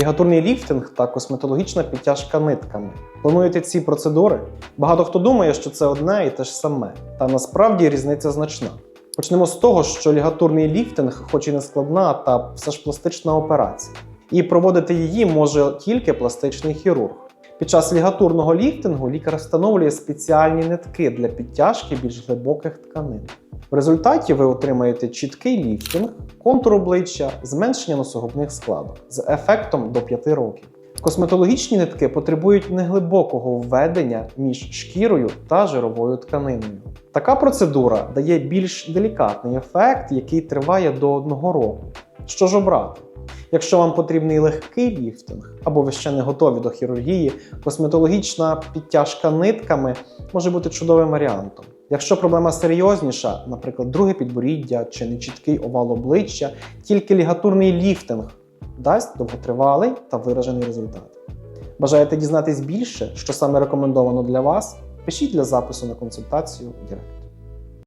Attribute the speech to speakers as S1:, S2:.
S1: лігатурний ліфтинг та косметологічна підтяжка нитками. Плануєте ці процедури? Багато хто думає, що це одне і те ж саме, та насправді різниця значна. Почнемо з того, що лігатурний ліфтинг, хоч і не складна, та все ж пластична операція. І проводити її може тільки пластичний хірург. Під час лігатурного ліфтингу лікар встановлює спеціальні нитки для підтяжки більш глибоких тканин. В результаті ви отримаєте чіткий ліфтинг, контур обличчя, зменшення носогубних складок з ефектом до 5 років. Косметологічні нитки потребують неглибокого введення між шкірою та жировою тканиною. Така процедура дає більш делікатний ефект, який триває до одного року. Що ж обрати? Якщо вам потрібний легкий ліфтинг, або ви ще не готові до хірургії, косметологічна підтяжка нитками може бути чудовим варіантом. Якщо проблема серйозніша, наприклад, друге підборіддя чи нечіткий овал обличчя, тільки лігатурний ліфтинг дасть довготривалий та виражений результат. Бажаєте дізнатись більше, що саме рекомендовано для вас? Пишіть для запису на консультацію Директ.